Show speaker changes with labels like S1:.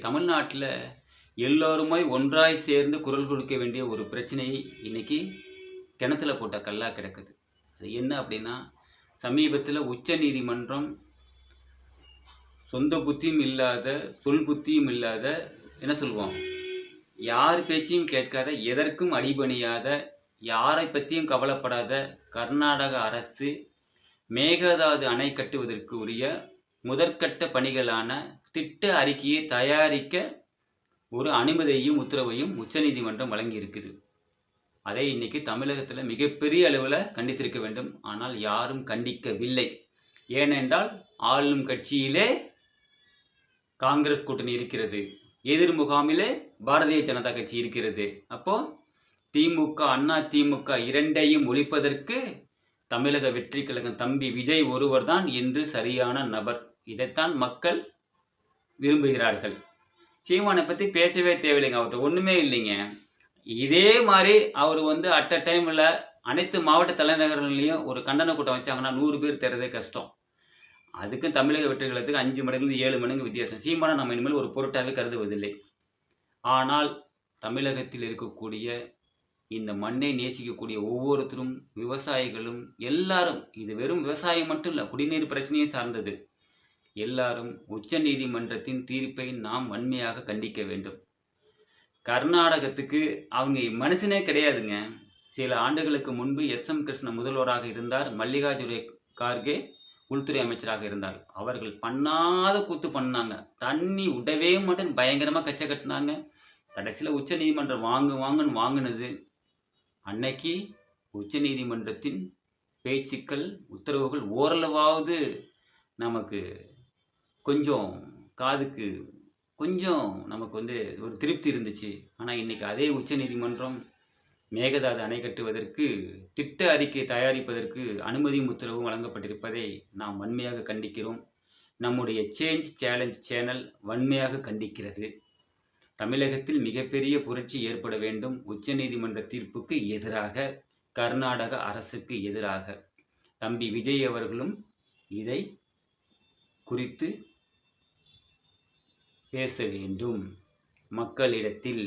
S1: தமிழ்நாட்டில் எல்லோருமே ஒன்றாய் சேர்ந்து குரல் கொடுக்க வேண்டிய ஒரு பிரச்சனை இன்னைக்கு கிணத்துல போட்ட கல்லா கிடக்குது. அது என்ன அப்படின்னா சமீபத்தில் உச்ச நீதிமன்றம் சொந்த புத்தியும் இல்லாத சொல் புத்தியும் இல்லாத என்ன சொல்லுவோம் யார் பேச்சையும் கேட்காத எதற்கும் அடிபணியாத யாரை பற்றியும் கவலைப்படாத கர்நாடக அரசு மேகதாது அணை கட்டுவதற்கு உரிய முதற்கட்ட பணிகளான திட்ட அறிக்கையை தயாரிக்க ஒரு அனுமதியையும் உத்தரவையும் உச்சநீதிமன்றம் வழங்கி இருக்குது அதை இன்னைக்கு தமிழகத்தில் மிகப்பெரிய அளவில் கண்டித்திருக்க வேண்டும். ஆனால் யாரும் கண்டிக்கவில்லை. ஏனென்றால் ஆளும் கட்சியிலே காங்கிரஸ் கூட்டணி இருக்கிறது. எதிர் முகாமிலே பாரதிய ஜனதா கட்சி இருக்கிறது. அப்போ திமுக அண்ணா திமுக இரண்டையும் ஒழிப்பதற்கு தமிழக வெற்றி கழகம் தம்பி விஜய் ஒருவர்தான் என்று சரியான நபர். இதைத்தான் மக்கள் விரும்புகிறார்கள். சீமானை பற்றி பேசவே தேவையில்லைங்க அவர்கிட்ட ஒன்றுமே இல்லைங்க. இதே மாதிரி அவர் வந்து அட் அ டைமில் அனைத்து மாவட்ட தலைநகரங்களையும் ஒரு கண்டன கூட்டம் வச்சாங்கன்னா நூறு பேர் தேர்றதே கஷ்டம். அதுக்கு தமிழக வெற்றிகளுக்கு அஞ்சு மடங்குலேருந்து ஏழு மடங்கு வித்தியாசம். சீமானை நம்ம இனிமேல் ஒரு பொருட்டாகவே கருதுவதில்லை. ஆனால் தமிழகத்தில் இருக்கக்கூடிய இந்த மண்ணை நேசிக்கக்கூடிய ஒவ்வொருத்தரும் விவசாயிகளும் எல்லாரும் இது வெறும் விவசாயம் மட்டும் இல்லை குடிநீர் பிரச்சனையை சார்ந்தது. எல்லாரும் உச்ச நீதிமன்றத்தின் தீர்ப்பை நாம் வன்மையாக கண்டிக்க வேண்டும். கர்நாடகத்துக்கு அவங்க மனுஷனே கிடையாதுங்க. சில ஆண்டுகளுக்கு முன்பு எஸ். எம். கிருஷ்ண முதல்வராக இருந்தார் மல்லிகார்ஜுன கார்கே உள்துறை அமைச்சராக இருந்தார். அவர்கள் பண்ணாத கூத்து பண்ணாங்க. தண்ணி விடவே மாட்டேன்னு பயங்கரமாக கச்சை கட்டினாங்க. கடைசியில் உச்ச நீதிமன்றம் வாங்கு வாங்குன்னு வாங்கினது. அன்னைக்கு உச்ச நீதிமன்றத்தின் பேச்சுக்கள் உத்தரவுகள் ஓரளவாவது நமக்கு கொஞ்சம் காதுக்கு கொஞ்சம் நமக்கு வந்து ஒரு திருப்தி இருந்துச்சு. ஆனால் இன்னைக்கு அதே உச்ச நீதிமன்றம் மேகதாது அணை கட்டுவதற்கு திட்ட அறிக்கை தயாரிப்பதற்கு அனுமதி உத்தரவும் வழங்கப்பட்டிருப்பதை நாம் வன்மையாக கண்டிக்கிறோம். நம்முடைய சேஞ்ச் சேலஞ்ச் சேனல் வன்மையாக கண்டிக்கிறது. தமிழகத்தில் மிகப்பெரிய புரட்சி ஏற்பட வேண்டும் உச்சநீதிமன்ற தீர்ப்புக்கு எதிராக கர்நாடக அரசுக்கு எதிராக. தம்பி விஜய் அவர்களும் இதை குறித்து பேச வேண்டும் மக்களிடத்தில்.